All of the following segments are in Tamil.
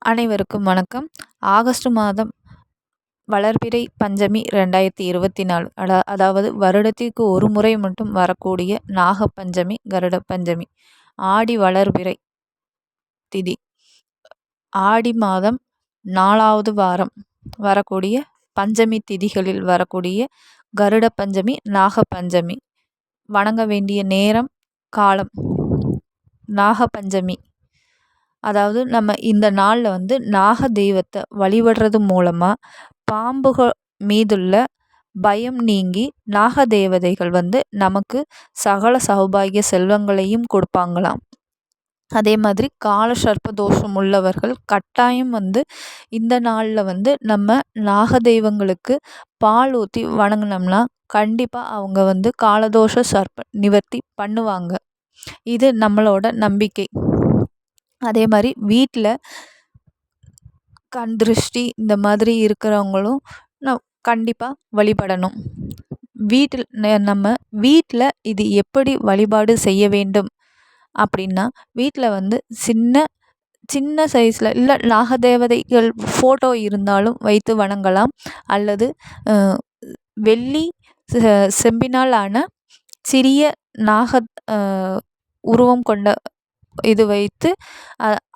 அனைவருக்கும் வணக்கம். ஆகஸ்ட் மாதம் வளர்பிறை பஞ்சமி ரெண்டாயிரத்தி இருபத்தி நாலு அடா அதாவது வருடத்திற்கு ஒரு முறை மட்டும் வரக்கூடிய நாகப்பஞ்சமி கருட பஞ்சமி ஆடி வளர்பிறை திதி. ஆடி மாதம் நாலாவது வாரம் வரக்கூடிய பஞ்சமி திதிகளில் வரக்கூடிய கருட பஞ்சமி நாகப்பஞ்சமி. வணங்க வேண்டிய நேரம் காலம். நாகப்பஞ்சமி. அதாவது நம்ம இந்த நாளில் வந்து நாக தெய்வத்தை வழிபடுறது மூலமாக பாம்புகள் மீதுள்ள பயம் நீங்கி நாக தேவதைகள் வந்து நமக்கு சகல சௌபாகிய செல்வங்களையும் கொடுப்பாங்களாம். அதே மாதிரி கால சர்ப்ப தோஷம் உள்ளவர்கள் கட்டாயம் வந்து இந்த நாளில் வந்து நம்ம நாக தெய்வங்களுக்கு பால் ஊற்றி வணங்கினோம்னா கண்டிப்பாக அவங்க வந்து காலதோஷ சர்ப்ப நிவர்த்தி பண்ணுவாங்க. இது நம்மளோட நம்பிக்கை. அதே மாதிரி வீட்டில் கண் திருஷ்டி இந்த மாதிரி இருக்கிறவங்களும் நான் கண்டிப்பாக வழிபடணும். வீட்டில் நம்ம வீட்டில் இது எப்படி வழிபாடு செய்ய வேண்டும் அப்படின்னா வீட்டில் வந்து சின்ன சின்ன சைஸில் இல்லை நாகதேவதைகள் ஃபோட்டோ இருந்தாலும் வைத்து வணங்கலாம். அல்லது வெள்ளி செம்பினால் ஆன சிறிய நாக உருவம் கொண்ட இது வைத்து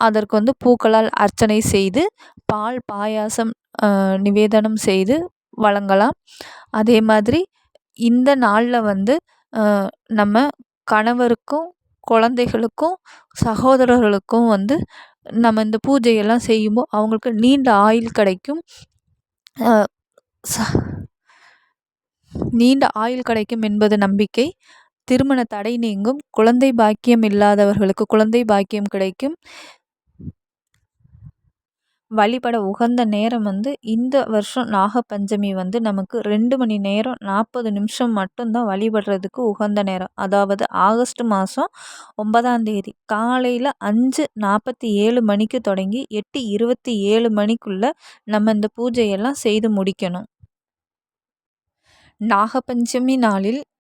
அதற்கு வந்து பூக்களால் அர்ச்சனை செய்து பால் பாயாசம் நிவேதனம் செய்து வழங்கலாம். அதே மாதிரி இந்த நாளில் வந்து நம்ம கணவருக்கும் குழந்தைகளுக்கும் சகோதரர்களுக்கும் வந்து நம்ம இந்த பூஜையெல்லாம் செய்யும்போது அவங்களுக்கு நீண்ட ஆயுள் கிடைக்கும். நீண்ட ஆயுள் கிடைக்கும் என்பது நம்பிக்கை. திருமண தடை நீங்கும். குழந்தை பாக்கியம் இல்லாதவர்களுக்கு குழந்தை பாக்கியம் கிடைக்கும். வழிபட உகந்த நேரம் வந்து இந்த வருஷம் நாகப்பஞ்சமி வந்து நமக்கு ரெண்டு மணி நேரம் நாற்பது நிமிஷம் மட்டும்தான் வழிபடுறதுக்கு உகந்த நேரம். அதாவது ஆகஸ்ட் மாதம் ஒன்பதாம் தேதி காலையில் அஞ்சு நாற்பத்தி ஏழு மணிக்கு தொடங்கி எட்டு இருபத்தி ஏழு மணிக்குள்ளே நம்ம இந்த பூஜையெல்லாம் செய்து முடிக்கணும். நாகப்பஞ்சமி நாளில்